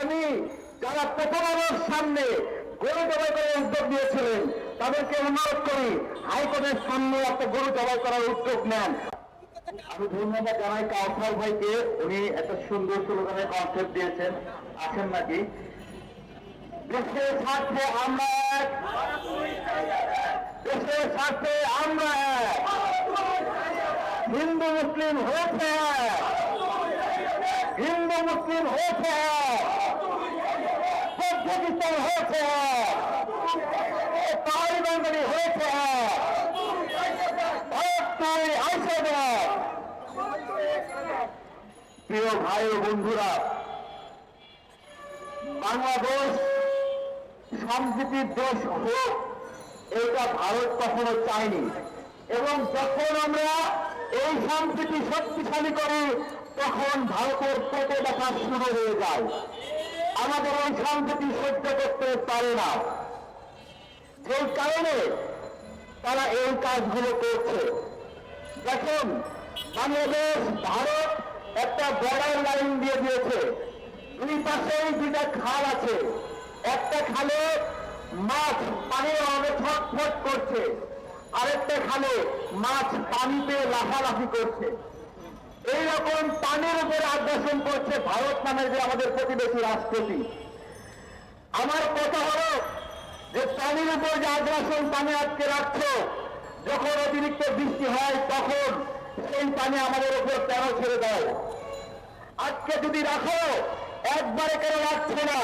আমি যারা প্রথম সামনে গরু জবাই করার উদ্যোগ নিয়েছিলেন, তাদেরকে অনুরোধ করি হাইকোর্টের সামনে একটা গরু জবাই করার উদ্যোগ নেন। আমি ধন্যবাদ জানাই কাউসার ভাইকে, উনি একটা সুন্দর স্লোগানের কনসেপ্ট দিয়েছেন। আছেন নাকি? দেশের স্বার্থে আমরা এক। দেশের স্বার্থে আমরা এক। হিন্দু, মুসলিম হয়েছে এক। হিন্দু মুসলিম হয়েছে। হয়েছে। হয়েছে। প্রিয় ভাই ও বন্ধুরা, বাংলাদেশ সম্প্রীতির দেশ হোক এটা ভারত কখনো চায়নি এবং যখন আমরা এই সংস্কৃতি শক্তিশালী করি তখন ভারতের পেটে ব্যথা শুরু হয়ে যায়। আমাদের এই সম্প্রীতি সহ্য করতে পারে না। সেই কারণে তারা এই কাজগুলো করছে। দেখুন, বাংলাদেশ, ভারত একটা বর্ডার লাইন দিয়ে দিয়েছে। দুই পাশেই দুইটা খাল আছে। একটা খালে মাছ পানির অনেক ছটফট করছে। আরেকটা খালে মাছ পানিতে লাফালাফি করছে। এইরকম পানির উপরে আগ্রাসন করছে ভারত নামের যে আমাদের প্রতিবেশী রাষ্ট্রটি। আমার কথা হলো যে পানির উপর যে আগ্রাসন পানি আটকে রাখছো, যখন অতিরিক্ত বৃষ্টি হয়, তখন সেই পানি আমাদের উপর কেন ছেড়ে দাও আজকে যদি রাখো, একবারে কেন রাখছো না?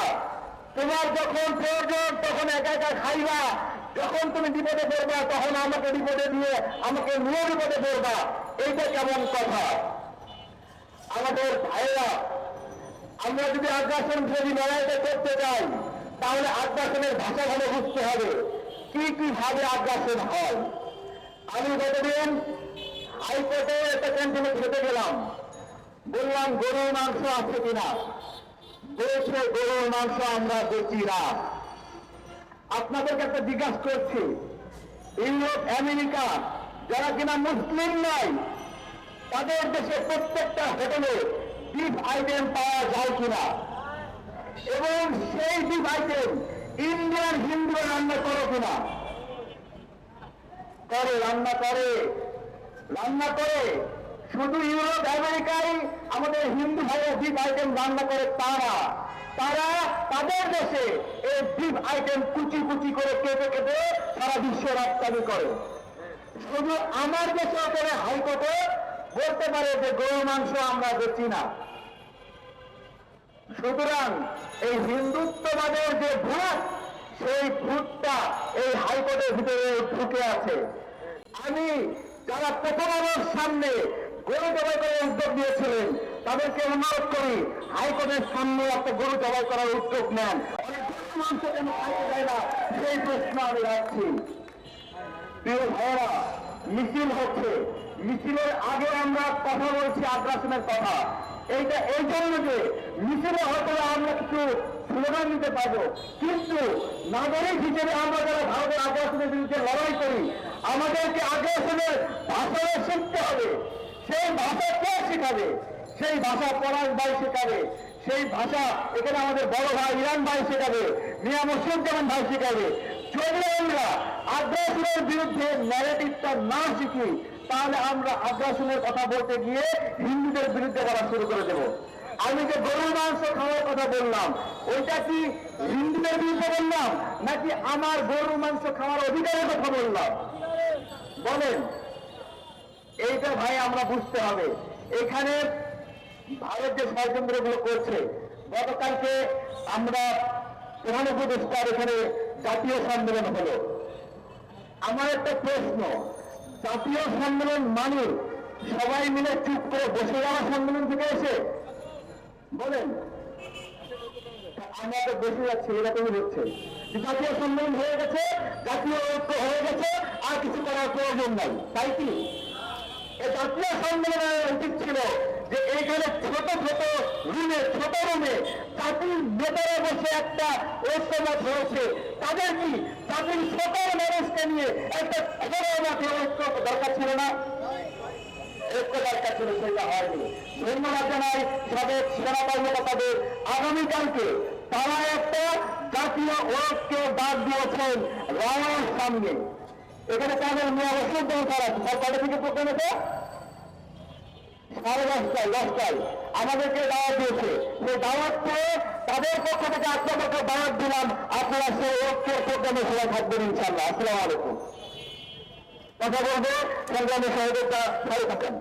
তোমার যখন প্রয়োজন, তখন একা একা খাইবা। যখন তুমি বিপদে পড়বা, তখন আমাকে বিপদে দিয়ে আমাকে নিয়ে বিপদে পড়বা। এইটা কেমন কথা? আমাদের ভাইরা আমরা যদি আগ্রাসন যদি লড়াইটা করতে চাই, তাহলে আগ্রাসনের ভাষা ভালো বুঝতে হবে। কি কি ভাবে আগ্রাসন হয়? আমি গতদিন হাইকোর্টে একটা ক্যান্টিনে খেতে গেলাম। বললাম, গরুর মাংস আছে কিনা? বলছে, গরুর মাংস আমরা বেচি না। আপনাদেরকে একটা জিজ্ঞাসা করছি, ইউরোপ, আমেরিকা, যারা কিনা মুসলিম নয় তাদের দেশে প্রত্যেকটা হোটেলে বিফ আইটেম পাওয়া যায় কিনা? এবং সেই বিফ আইটেম ইন্ডিয়ান হিন্দু রান্না করো কিনা? করে, রান্না করে রান্না করে। শুধু ইউরোপ, আমেরিকায় আমাদের হিন্দু ভাইয়ের বিফ আইটেম রান্না করে তারা। তারা তাদের দেশে এই বিফ আইটেম কুচি কুচি করে কেটে কেটে সারা বিশ্ব রপ্তানি করে। শুধু আমার দেশে করে হাইকোর্টে বলতে পারে যে গরু মাংস আমরা বেচি না। সুতরাং এই হিন্দুত্ববাদের যে ভূত, সেই ভূতটা এই হাইকোর্টের ভিতরে ঢুকে আছে। আমি যারা প্রথম আমার সামনে গরু জবাই করার উদ্যোগ নিয়েছিলেন, তাদেরকে অনুরোধ করি, হাইকোর্টের সামনে একটা গরু জবাই করার উদ্যোগ নেন। মাংস কেন সেই প্রশ্ন আমি রাখছি। প্রিয় ভাইয়েরা, মিছিল হচ্ছে। মিছিলের আগে আমরা কথা বলছি আগ্রাসনের কথা। এইটা, এই জন্য যে মিছিলে হয়তো আমরা কিছু স্লোগান দিতে পারব। কিন্তু নাগরিক হিসেবে আমরা যারা ভারতের আগ্রাসনের বিরুদ্ধে লড়াই করি, আমাদেরকে আগ্রাসনের ভাষা শিখতে হবে। সেই ভাষা কে শেখাবে? সেই ভাষা পরাশ ভাই শেখাবে। সেই ভাষা এখানে আমাদের বড় ভাই ইরান ভাই শেখাবে, মিয়া মুসিদুজ্জামান ভাই শেখাবে। যদি আমরা আগ্রাসনের বিরুদ্ধে ন্যারেটিভটা না শিখি তাহলে আমরা আগ্রাসনের কথা বলতে গিয়ে হিন্দুদের বিরুদ্ধে বলা শুরু করে দেব। আমি যে গরুর মাংস খাওয়ার কথা বললাম, ওইটা কি হিন্দুদের বিরুদ্ধে বললাম, নাকি আমার গরুর মাংস খাওয়ার অধিকারের কথা বললাম? বলেন। এইটা ভাই আমরা বুঝতে হবে। এখানে ভারত যে ষড়যন্ত্রগুলো করছে, গতকালকে আমরা প্রধান উপদেষ্টার এখানে জাতীয় সম্মেলন হলো। আমার একটা প্রশ্ন জাতীয় সম্মেলন মানে সবাই মিলে চুপ করে বসে যাওয়া সম্মেলন থেকে এসে। বলেন। আমরা তো বসে যাচ্ছি, এরকমই হচ্ছে। জাতীয় সম্মেলন হয়ে গেছে, জাতীয় ঐক্য হয়ে গেছে, আর কিছু করার প্রয়োজন নাই। তাই কি? জাতীয় সম্মেলনের উচিত ছিল। যে এইখানে ছোট ছোট রুমে ছোট রুমে জাতির নেতারা বসে একটা ঐক্যমত হয়েছে তাদের কি জাতির সকল মানুষকে নিয়ে একটা খবর মাঠে ঐক্য দরকার ছিল না? ঐক্যতার কাছে সেটা আগামীকালকে একটা দিয়েছেন সামনে। এখানে তাদের মেয়ে দরকার আছে কটা থেকে প্রোগ্রাম সাড়ে দশটায় দশটায় আমাদেরকে দাওয়াত দিয়েছে। সেই দাওয়াত পেয়ে তাদের পক্ষ থেকে আপনাদেরকে দাওয়াত দিলাম। আপনারা সেই ঐক্যের প্রোগ্রামে সবাই থাকবেন ইনশাল্লাহ আসসালাম আলাইকুম। কথা বলব সংগ্রামের সহযোগিতা ভালো থাকেন।